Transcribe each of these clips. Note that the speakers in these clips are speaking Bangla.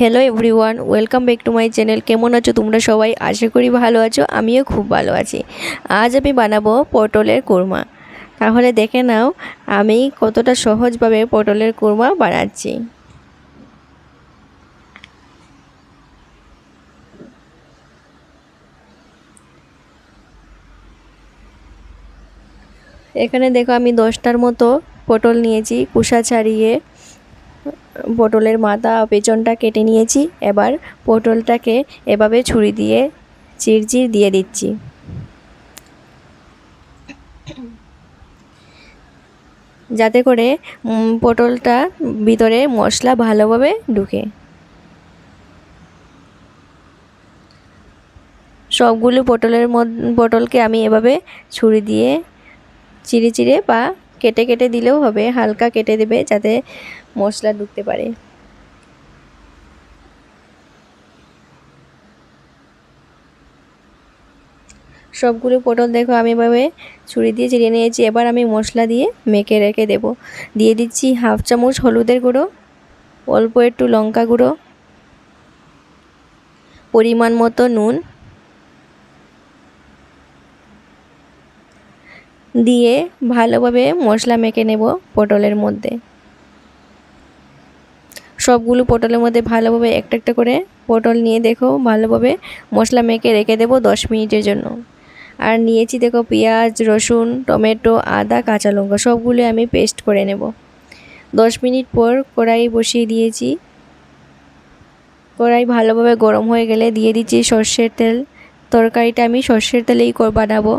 Hello everyone welcome back to my channel কেমন আছো তোমরা সবাই? আশা করি ভালো আছো, আমিও খুব ভালো আছি। আজ আমি বানাবো পটলের কোরমা। তাহলে দেখে নাও, আমি কতটা সহজভাবে পটলের কোরমা বানাচ্ছি। এখানে দেখো আমি দশটার মতো পটল নিয়েছি, কুসা ছাড়িয়ে। পটলের মাথা পেছনটা কেটে নিয়েছি, এবার পটলটাকে এভাবে ছুরি দিয়ে চিরচির দিয়ে দিচ্ছি। যাতে করে পটলটা ভিতরে মশলা ভালোভাবে ঢুকে। সবগুলো পটলের পটলকে আমি এভাবে ছুরি দিয়ে চিড়ে চিড়ে বা কেটে কেটে দিলেও হবে, হালকা কেটে দেবে যাতে মশলা ঢুকতে পারে। সবগুলো পটল দেখো, আমি এভাবে ছুরি দিয়ে চিড়ে নিয়েছি। এবার আমি মশলা দিয়ে মেখে রেখে দেব। দিয়ে দিচ্ছি হাফ চামচ হলুদের গুঁড়ো, অল্প একটু লঙ্কা গুঁড়ো, পরিমাণ মতো নুন। দিয়ে ভালোভাবে মশলা মেখে নেব পটলের মধ্যে। সবগুলো পটলের মধ্যে ভালোভাবে একটা একটা করে পটল নিয়ে দেখো, ভালোভাবে মশলা মেখে রেখে দেবো দশ মিনিটের জন্য। আর নিয়েছি দেখো পেঁয়াজ, রসুন, টমেটো, আদা, কাঁচা লঙ্কা সবগুলো আমি পেস্ট করে নেব। দশ মিনিট পর কড়াই বসিয়ে দিয়েছি। কড়াই ভালোভাবে গরম হয়ে গেলে দিয়ে দিচ্ছি সর্ষের তেল। তরকারিটা আমি সর্ষের তেলেই বানাবো।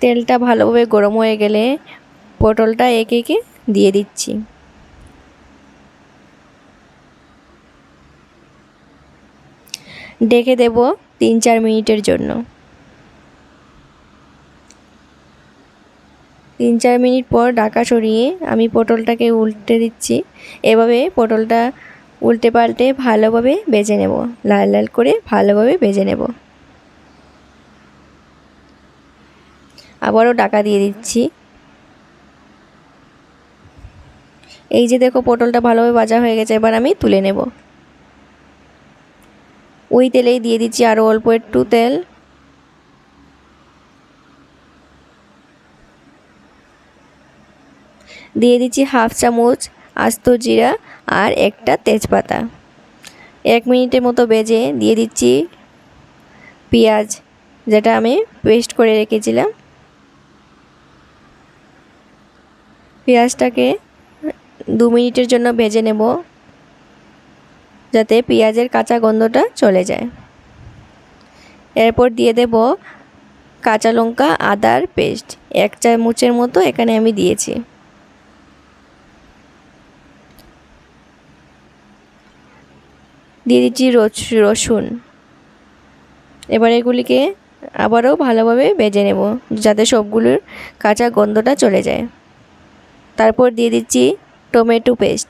তেলটা ভালোভাবে গরম হয়ে গেলে পটলটা একে একে দিয়ে দিচ্ছি। ডেকে দেব তিন চার মিনিটের জন্য। তিন চার মিনিট পর ডাকা সরিয়ে আমি পটলটাকে উল্টে দিচ্ছি। এভাবে পটলটা উল্টে পাল্টে ভালোভাবে বেজে নেব। লাল লাল করে ভালোভাবে বেজে নেব। আবারও ডাকা দিয়ে দিচ্ছি। এই যে দেখো পটলটা ভালোভাবে ভাজা হয়ে গেছে, এবার আমি তুলে নেব। ওই তেলেই দিয়ে দিচ্ছি আরও অল্প একটু তেল। দিয়ে দিচ্ছি হাফ চামচ আস্ত জিরা আর একটা তেজপাতা। এক মিনিটের মতো বেজে দিয়ে দিচ্ছি পেঁয়াজ, যেটা আমি পেস্ট করে রেখেছিলাম। পেঁয়াজটাকে দু মিনিটের জন্য ভেজে নেব যাতে পেঁয়াজের কাঁচা গন্ধটা চলে যায়। এরপর দিয়ে দেব কাঁচা লঙ্কা, আদার পেস্ট। এক চামচের মতো এখানে আমি দিয়েছি। দিয়ে দিচ্ছি রসুন। এবার এগুলিকে আবারও ভালোভাবে ভেজে নেব, যাতে সবগুলোর কাঁচা গন্ধটা চলে যায়। তারপর দিয়ে দিচ্ছি টমেটো পেস্ট।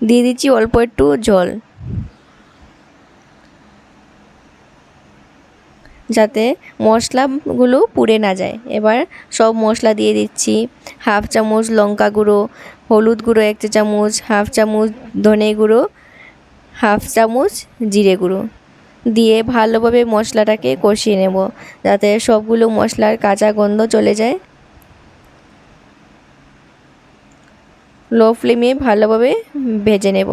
দিয়ে দিচ্ছি অল্প একটু জল। যাতে মশলাগুলো পুড়ে না যায়। এবার সব মশলা দিয়ে দিচ্ছি। হাফ চামচ লঙ্কা গুঁড়ো, হলুদ গুঁড়ো এক চামচ, হাফ চামচ ধনে গুঁড়ো, হাফ চামচ জিরে গুঁড়ো। দিয়ে ভালোভাবে মশলাটাকে কষিয়ে নেব যাতে সবগুলো মশলার কাঁচা গন্ধ চলে যায়। লো ফ্লেমে ভালোভাবে ভেজে নেব।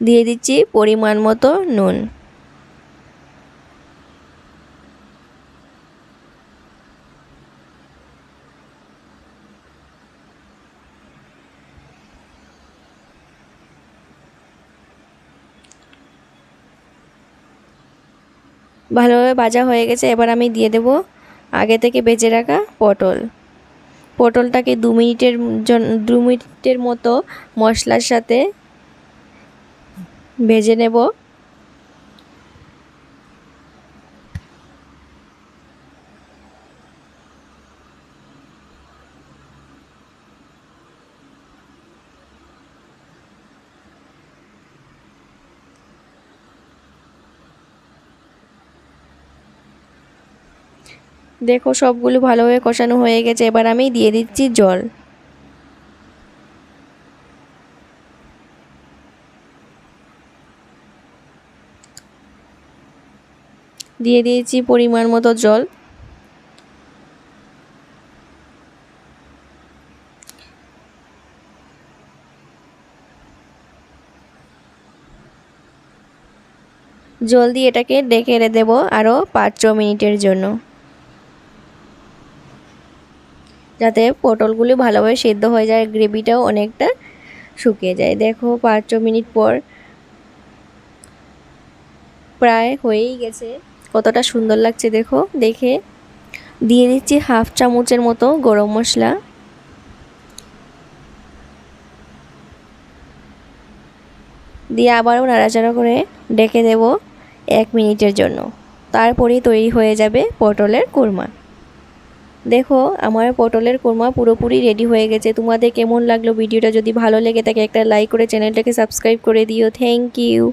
দিয়ে দিচ্ছি পরিমাণ মতো নুন। ভালোভাবে ভাজা হয়ে গেছে, এবার আমি দিয়ে দেব আগে থেকে বেজে রাখা পটল। পটলটাকে দু মিনিটের জন্য দু মিনিটের মতো মশলার সাথে ভেজে নেব। দেখো সবগুলো ভালোভাবে কষানো হয়ে গেছে এবার আমি দিয়ে দিচ্ছি জল। দিয়ে দিয়েছি পরিমাণ মতো জল। জল দিয়ে এটাকে ডেকে দেবো আরও পাঁচ ছ মিনিটের জন্য। যাতে পটলগুলি ভালোভাবে সেদ্ধ হয়ে যায়, গ্রেভিটাও অনেকটা শুকিয়ে যায়। দেখো, পাঁচ ছ মিনিট পর প্রায় হয়েই গেছে। কতটা সুন্দর লাগছে দেখো, দেখে। দিয়ে দিচ্ছি হাফ চামচের মতো গরম মশলা। দিয়ে আবারও নাড়াচাড়া করে ডেকে দেব এক মিনিটের জন্য। তারপরেই তৈরি হয়ে যাবে পটলের কোরমা। দেখো, আমার পটলের কোরমা পুরোপুরি রেডি হয়ে গেছে। তোমাদের কেমন লাগল ভিডিওটা? যদি ভালো লেগে থাকে, একটা লাইক করে চ্যানেলটাকে সাবস্ক্রাইব করে দিও। Thank you